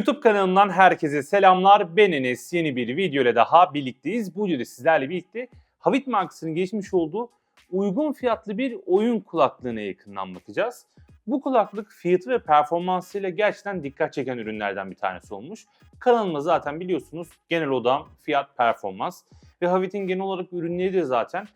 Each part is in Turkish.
YouTube kanalımdan herkese selamlar. Ben Enes. Yeni bir video ile daha birlikteyiz. Bu videoda sizlerle birlikte Havit markasının geçmiş olduğu uygun fiyatlı bir oyun kulaklığına yakından bakacağız. Bu kulaklık fiyatı ve performansıyla gerçekten dikkat çeken ürünlerden bir tanesi olmuş. Kanalımda zaten biliyorsunuz genel odam fiyat performans ve Havit'in genel olarak ürünleri de zaten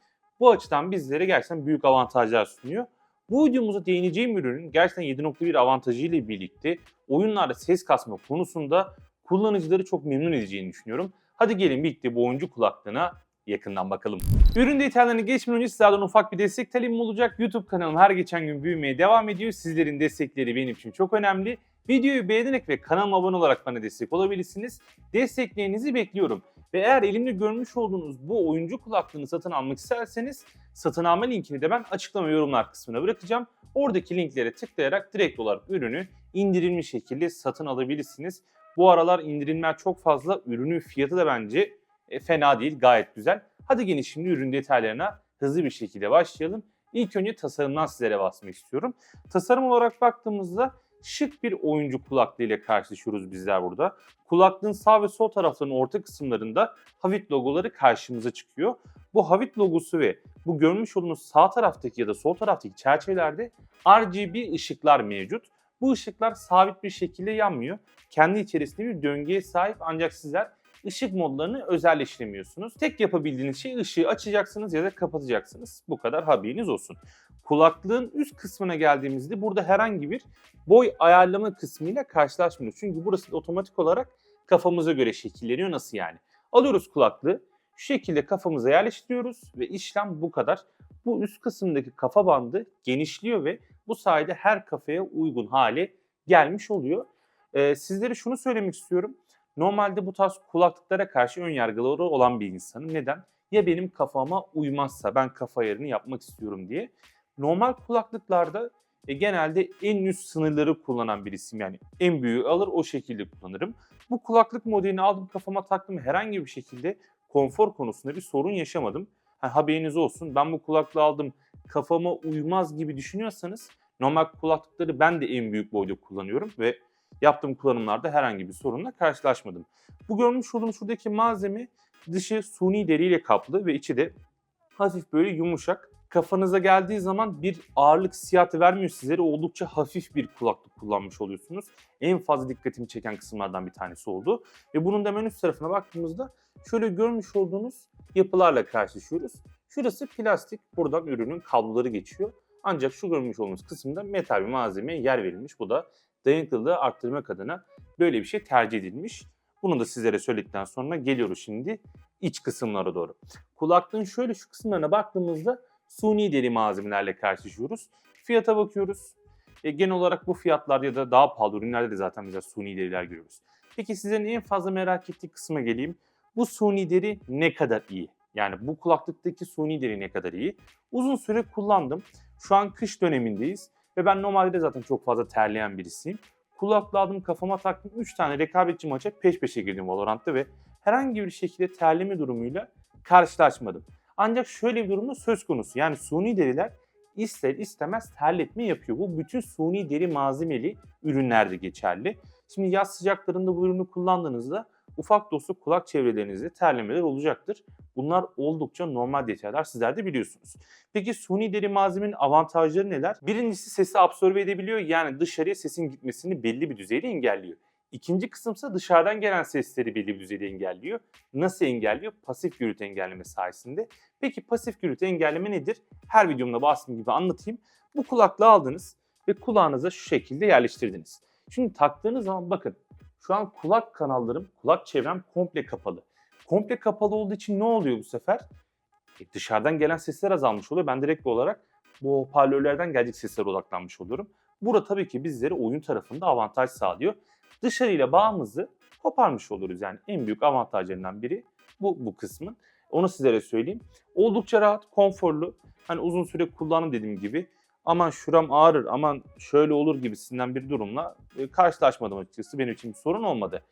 bu açıdan bizlere gerçekten büyük avantajlar sunuyor. Bu videomuzda değineceğim ürünün gerçekten 7.1 avantajı ile birlikte oyunlarda ses kasma konusunda kullanıcıları çok memnun edeceğini düşünüyorum. Hadi gelin birlikte bu oyuncu kulaklığına yakından bakalım. Ürün detaylarını geçmeden önce sizlerden ufak bir destek talebim olacak. YouTube kanalım her geçen gün büyümeye devam ediyor. Sizlerin destekleri benim için çok önemli. Videoyu beğenerek ve kanalıma abone olarak bana destek olabilirsiniz. Desteklerinizi bekliyorum. Ve eğer elimde görmüş olduğunuz bu oyuncu kulaklığını satın almak isterseniz satın alma linkini de ben açıklama yorumlar kısmına bırakacağım. Oradaki linklere tıklayarak direkt olarak ürünü indirilmiş şekilde satın alabilirsiniz. Bu aralar indirimler çok fazla. Ürünün fiyatı da bence e, fena değil, gayet güzel. Hadi gelin şimdi ürün detaylarına hızlı bir şekilde başlayalım. İlk önce tasarımdan sizlere bahsetmek istiyorum. Tasarım olarak baktığımızda şık bir oyuncu kulaklığı ile karşılaşıyoruz bizler burada. Kulaklığın sağ ve sol taraflarının orta kısımlarında Havit logoları karşımıza çıkıyor. Bu Havit logosu ve bu görmüş olduğunuz sağ taraftaki ya da sol taraftaki çerçevelerde RGB ışıklar mevcut. Bu ışıklar sabit bir şekilde yanmıyor. Kendi içerisinde bir döngüye sahip ancak sizler ışık modlarını özelleştiremiyorsunuz. Tek yapabildiğiniz şey ışığı açacaksınız ya da kapatacaksınız. Bu kadar haberiniz olsun. Kulaklığın üst kısmına geldiğimizde burada herhangi bir boy ayarlama kısmıyla karşılaşmıyoruz. Çünkü burası otomatik olarak kafamıza göre şekilleniyor. Nasıl yani? Alıyoruz kulaklığı, şu şekilde kafamıza yerleştiriyoruz ve işlem bu kadar. Bu üst kısımdaki kafa bandı genişliyor ve bu sayede her kafaya uygun hale gelmiş oluyor. Ee, sizlere şunu söylemek istiyorum. Normalde bu tarz kulaklıklara karşı ön yargıları olan bir insanım. Neden? Ya benim kafama uymazsa ben kafa ayarını yapmak istiyorum diye. Normal kulaklıklarda e, genelde en üst sınırları kullanan birisiyim. Yani en büyüğü alır o şekilde kullanırım. Bu kulaklık modelini aldım kafama taktım herhangi bir şekilde konfor konusunda bir sorun yaşamadım. Ha, haberiniz olsun ben bu kulaklığı aldım kafama uymaz gibi düşünüyorsanız normal kulaklıkları ben de en büyük boyda kullanıyorum ve yaptığım kullanımlarda herhangi bir sorunla karşılaşmadım. Bu görmüş olduğunuz şuradaki malzeme dışı suni deriyle kaplı ve içi de hafif böyle yumuşak. Kafanıza geldiği zaman bir ağırlık hissiyatı vermiyor sizlere. Oldukça hafif bir kulaklık kullanmış oluyorsunuz. En fazla dikkatimi çeken kısımlardan bir tanesi oldu. Ve bunun da hemen üst tarafına baktığımızda şöyle görmüş olduğunuz yapılarla karşılaşıyoruz. Şurası plastik, buradan ürünün kabloları geçiyor. Ancak şu görmüş olduğunuz kısımda metal bir malzemeye yer verilmiş. Bu da dayanıklılığı arttırmak adına böyle bir şey tercih edilmiş. Bunu da sizlere söyledikten sonra geliyoruz şimdi iç kısımlara doğru. Kulaklığın şöyle şu kısımlarına baktığımızda suni deri malzemelerle karşılaşıyoruz. Fiyata bakıyoruz. E, genel olarak bu fiyatlar ya da daha pahalı ürünlerde de zaten biz suni deriler görüyoruz. Peki sizlerin en fazla merak ettiği kısma geleyim. Bu suni deri ne kadar iyi? Yani bu kulaklıktaki suni deri ne kadar iyi? Uzun süre kullandım. Şu an kış dönemindeyiz ve ben normalde de zaten çok fazla terleyen birisiyim. Kulaklığı aldım kafama taktım 3 tane rekabetçi maça peş peşe girdim Valorant'ta ve herhangi bir şekilde terleme durumuyla karşılaşmadım. Ancak şöyle bir durumda söz konusu. Yani suni deriler ister istemez terletme yapıyor. Bu bütün suni deri malzemeli ürünlerde geçerli. Şimdi yaz sıcaklarında bu ürünü kullandığınızda ufak olsa kulak çevrelerinizde terlemeler olacaktır. Bunlar oldukça normal detaylar sizler de biliyorsunuz. Peki suni deri malzemenin avantajları neler? Birincisi sesi absorbe edebiliyor yani dışarıya sesin gitmesini belli bir düzeyde engelliyor. İkinci kısımsa dışarıdan gelen sesleri belli bir düzeyde engelliyor. Nasıl engelliyor? Pasif gürültü engelleme sayesinde. Peki pasif gürültü engelleme nedir? Her videomda bahsettiğim gibi anlatayım. Bu kulaklığı aldınız ve kulağınıza şu şekilde yerleştirdiniz. Şimdi taktığınız zaman bakın şu an kulak kanallarım, kulak çevrem komple kapalı. Komple kapalı olduğu için ne oluyor bu sefer? E dışarıdan gelen sesler azalmış oluyor. Ben direkt olarak bu hoparlörlerden gelecek seslere odaklanmış oluyorum. Burada tabii ki bizlere oyun tarafında avantaj sağlıyor. Dışarıyla bağımızı koparmış oluruz. Yani en büyük avantajlarından biri bu, bu kısmın. Onu sizlere söyleyeyim. Oldukça rahat, konforlu. Hani uzun süre kullanım dediğim gibi aman şuram ağrır, aman şöyle olur gibisinden bir durumla e, karşılaşmadım açıkçası. Benim için bir sorun olmadı.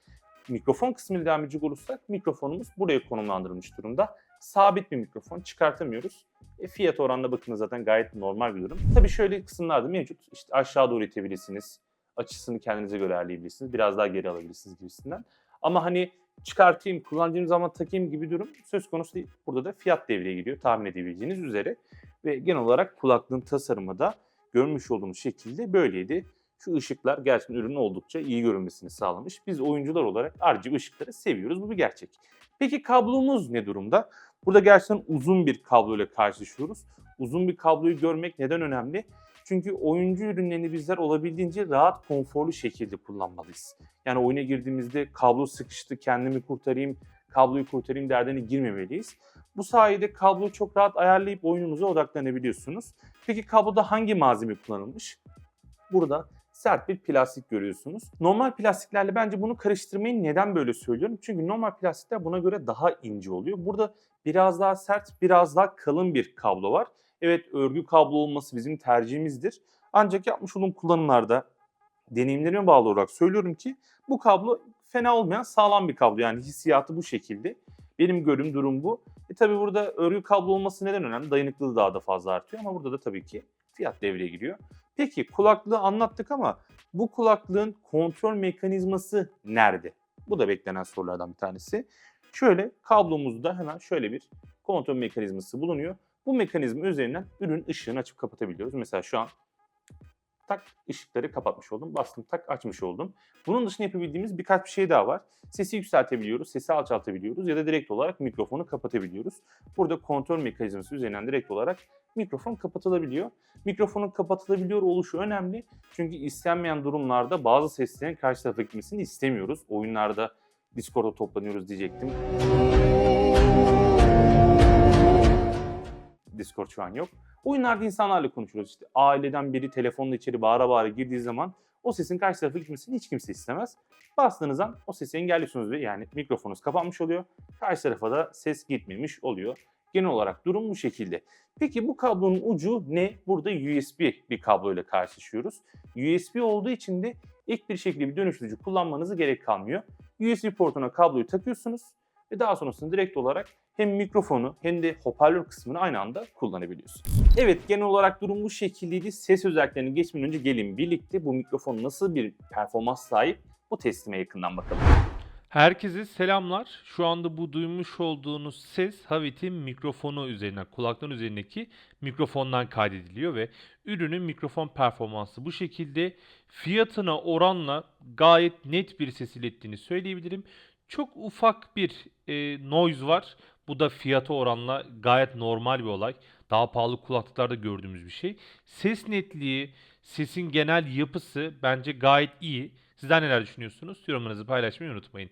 Mikrofon kısmıyla devam edecek olursak mikrofonumuz buraya konumlandırılmış durumda. Sabit bir mikrofon çıkartamıyoruz. E, fiyat oranına bakın zaten gayet normal bir durum. Tabii şöyle kısımlar da mevcut. İşte aşağı doğru itebilirsiniz. açısını kendinize göre ayarlayabilirsiniz. Biraz daha geri alabilirsiniz gibisinden. Ama hani çıkartayım, kullandığım zaman takayım gibi durum söz konusu değil. Burada da fiyat devreye giriyor tahmin edebileceğiniz üzere. Ve genel olarak kulaklığın tasarımı da görmüş olduğumuz şekilde böyleydi. Şu ışıklar gerçekten ürünün oldukça iyi görünmesini sağlamış. Biz oyuncular olarak RGB ışıkları seviyoruz. Bu bir gerçek. Peki kablomuz ne durumda? Burada gerçekten uzun bir kablo ile karşılaşıyoruz. Uzun bir kabloyu görmek neden önemli? Çünkü oyuncu ürünlerini bizler olabildiğince rahat, konforlu şekilde kullanmalıyız. Yani oyuna girdiğimizde kablo sıkıştı, kendimi kurtarayım, kabloyu kurtarayım derdine girmemeliyiz. Bu sayede kabloyu çok rahat ayarlayıp oyununuza odaklanabiliyorsunuz. Peki kabloda hangi malzeme kullanılmış? Burada sert bir plastik görüyorsunuz. Normal plastiklerle bence bunu karıştırmayın. Neden böyle söylüyorum? Çünkü normal plastikler buna göre daha ince oluyor. Burada biraz daha sert, biraz daha kalın bir kablo var. Evet örgü kablo olması bizim tercihimizdir. Ancak yapmış olduğum kullanımlarda deneyimlerime bağlı olarak söylüyorum ki bu kablo fena olmayan sağlam bir kablo. Yani hissiyatı bu şekilde. Benim görüm durum bu. E tabi burada örgü kablo olması neden önemli? Dayanıklılığı daha da fazla artıyor ama burada da tabii ki fiyat devreye giriyor. Peki kulaklığı anlattık ama bu kulaklığın kontrol mekanizması nerede? Bu da beklenen sorulardan bir tanesi. Şöyle kablomuzda hemen şöyle bir kontrol mekanizması bulunuyor. Bu mekanizma üzerinden ürün ışığını açıp kapatabiliyoruz. Mesela şu an tak ışıkları kapatmış oldum. Bastım tak açmış oldum. Bunun dışında yapabildiğimiz birkaç bir şey daha var. Sesi yükseltebiliyoruz, sesi alçaltabiliyoruz ya da direkt olarak mikrofonu kapatabiliyoruz. Burada kontrol mekanizması üzerinden direkt olarak mikrofon kapatılabiliyor. Mikrofonun kapatılabiliyor oluşu önemli. Çünkü istenmeyen durumlarda bazı seslerin karşı tarafa gitmesini istemiyoruz. Oyunlarda Discord'da toplanıyoruz diyecektim. Discord şu an yok. Oyunlarda insanlarla konuşuyoruz. İşte aileden biri telefonla içeri bağıra bağıra girdiği zaman o sesin karşı tarafa gitmesini hiç kimse istemez. Bastığınız an o sesi engelliyorsunuz ve yani mikrofonunuz kapanmış oluyor. Karşı tarafa da ses gitmemiş oluyor. Genel olarak durum bu şekilde. Peki bu kablonun ucu ne? Burada USB bir kablo ile karşılaşıyoruz. USB olduğu için de ilk bir şekilde bir dönüştürücü kullanmanıza gerek kalmıyor. USB portuna kabloyu takıyorsunuz ve daha sonrasında direkt olarak hem mikrofonu hem de hoparlör kısmını aynı anda kullanabiliyorsunuz. Evet genel olarak durum bu şekildeydi. Ses özelliklerini geçmeden önce gelin birlikte bu mikrofon nasıl bir performans sahip bu testime yakından bakalım. Herkese selamlar. Şu anda bu duymuş olduğunuz ses Havit'in mikrofonu üzerinden, kulaklığın üzerindeki mikrofondan kaydediliyor ve ürünün mikrofon performansı bu şekilde fiyatına oranla gayet net bir ses ilettiğini söyleyebilirim. Çok ufak bir e, noise var. Bu da fiyata oranla gayet normal bir olay. Daha pahalı kulaklıklarda gördüğümüz bir şey. Ses netliği, sesin genel yapısı bence gayet iyi. Sizler neler düşünüyorsunuz? Yorumlarınızı paylaşmayı unutmayın.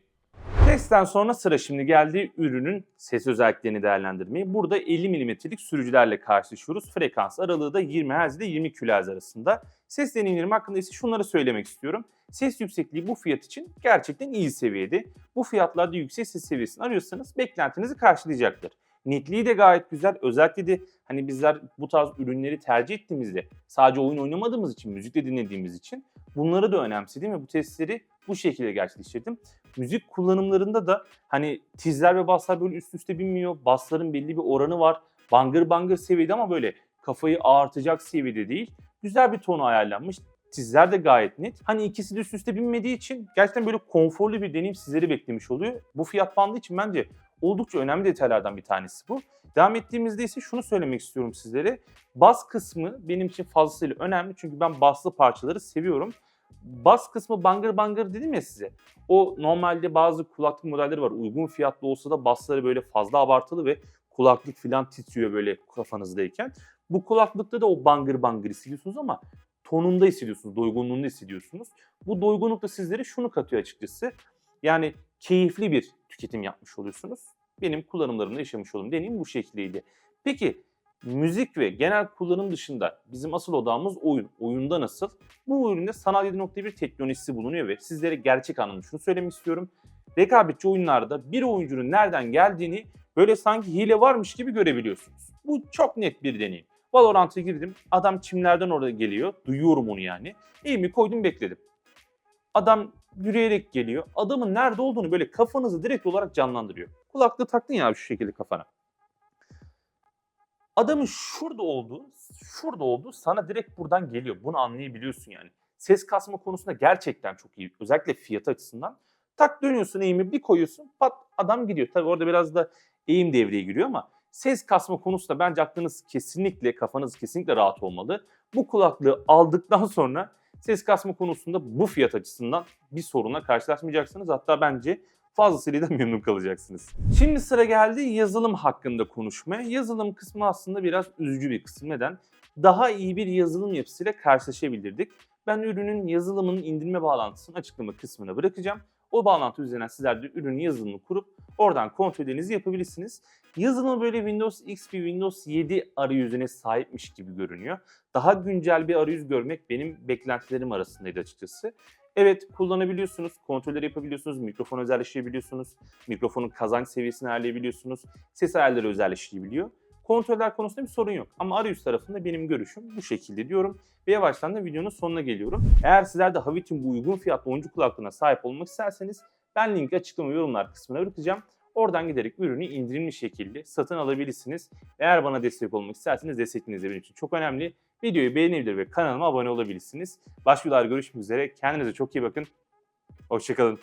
Testten sonra sıra şimdi geldi ürünün ses özelliklerini değerlendirmeyi. Burada 50 mm'lik sürücülerle karşılaşıyoruz. Frekans aralığı da 20 Hz ile 20 kHz arasında. Ses deneyimlerim hakkında ise şunları söylemek istiyorum. Ses yüksekliği bu fiyat için gerçekten iyi seviyede. Bu fiyatlarda yüksek ses seviyesini arıyorsanız beklentinizi karşılayacaktır. Netliği de gayet güzel. Özellikle de hani bizler bu tarz ürünleri tercih ettiğimizde sadece oyun oynamadığımız için, müzik de dinlediğimiz için bunları da önemsedim ve bu testleri bu şekilde gerçekleştirdim. Müzik kullanımlarında da hani tizler ve basslar böyle üst üste binmiyor. Bassların belli bir oranı var. Bangır bangır seviyede ama böyle kafayı ağartacak seviyede değil. Güzel bir tonu ayarlanmış. Tizler de gayet net. Hani ikisi de üst üste binmediği için gerçekten böyle konforlu bir deneyim sizleri beklemiş oluyor. Bu fiyat bandı için bence oldukça önemli detaylardan bir tanesi bu. Devam ettiğimizde ise şunu söylemek istiyorum sizlere. Bas kısmı benim için fazlasıyla önemli çünkü ben baslı parçaları seviyorum. Bas kısmı bangır bangır dedim ya size. O normalde bazı kulaklık modelleri var. Uygun fiyatlı olsa da basları böyle fazla abartılı ve kulaklık falan titriyor böyle kafanızdayken. Bu kulaklıkta da o bangır bangır hissediyorsunuz ama tonunda hissediyorsunuz, doygunluğunda hissediyorsunuz. Bu doygunluk da sizlere şunu katıyor açıkçası. Yani keyifli bir tüketim yapmış oluyorsunuz. Benim kullanımlarımda yaşamış olduğum deneyim bu şekildeydi. Peki müzik ve genel kullanım dışında bizim asıl odağımız oyun. Oyunda nasıl? Bu üründe Sanal 7.1 teknolojisi bulunuyor ve sizlere gerçek anlamda şunu söylemek istiyorum. Rekabetçi oyunlarda bir oyuncunun nereden geldiğini böyle sanki hile varmış gibi görebiliyorsunuz. Bu çok net bir deneyim. Valorant'a girdim. Adam çimlerden orada geliyor. Duyuyorum onu yani. Eğimi koydum bekledim. Adam yürüyerek geliyor. Adamın nerede olduğunu böyle kafanızı direkt olarak canlandırıyor. Kulaklığı taktın ya şu şekilde kafana. Adamın şurada olduğu, şurada olduğu sana direkt buradan geliyor. Bunu anlayabiliyorsun yani. Ses kasma konusunda gerçekten çok iyi. Özellikle fiyatı açısından. Tak dönüyorsun eğimi bir koyuyorsun pat adam gidiyor. Tabii orada biraz da eğim devreye giriyor ama ses kasma konusunda bence aklınız kesinlikle kafanız kesinlikle rahat olmalı. Bu kulaklığı aldıktan sonra ses kasma konusunda bu fiyat açısından bir sorunla karşılaşmayacaksınız. Hatta bence fazlasıyla da memnun kalacaksınız. Şimdi sıra geldi yazılım hakkında konuşmaya. Yazılım kısmı aslında biraz üzücü bir kısım. Neden? Daha iyi bir yazılım yapısıyla karşılaşabilirdik. Ben ürünün yazılımının indirme bağlantısını açıklama kısmına bırakacağım. O bağlantı üzerinden sizler de ürünün yazılımını kurup oradan kontrollerinizi yapabilirsiniz. Yazılımı böyle Windows XP, Windows 7 arayüzüne sahipmiş gibi görünüyor. Daha güncel bir arayüz görmek benim beklentilerim arasındaydı açıkçası. Evet kullanabiliyorsunuz, kontrolleri yapabiliyorsunuz, mikrofon özelleştirebiliyorsunuz, mikrofonun kazanç seviyesini ayarlayabiliyorsunuz, ses ayarları özelleştirebiliyor. Kontroller konusunda bir sorun yok. Ama arayüz tarafında benim görüşüm bu şekilde diyorum. Ve yavaştan da videonun sonuna geliyorum. Eğer sizler de Havit'in bu uygun fiyatlı oyuncu kulaklığına sahip olmak isterseniz ben linki açıklama yorumlar kısmına bırakacağım. Oradan giderek ürünü indirimli şekilde satın alabilirsiniz. Eğer bana destek olmak isterseniz destekiniz de benim için çok önemli. Videoyu beğenebilir ve kanalıma abone olabilirsiniz. Başka görüşmek üzere. Kendinize çok iyi bakın. Hoşçakalın.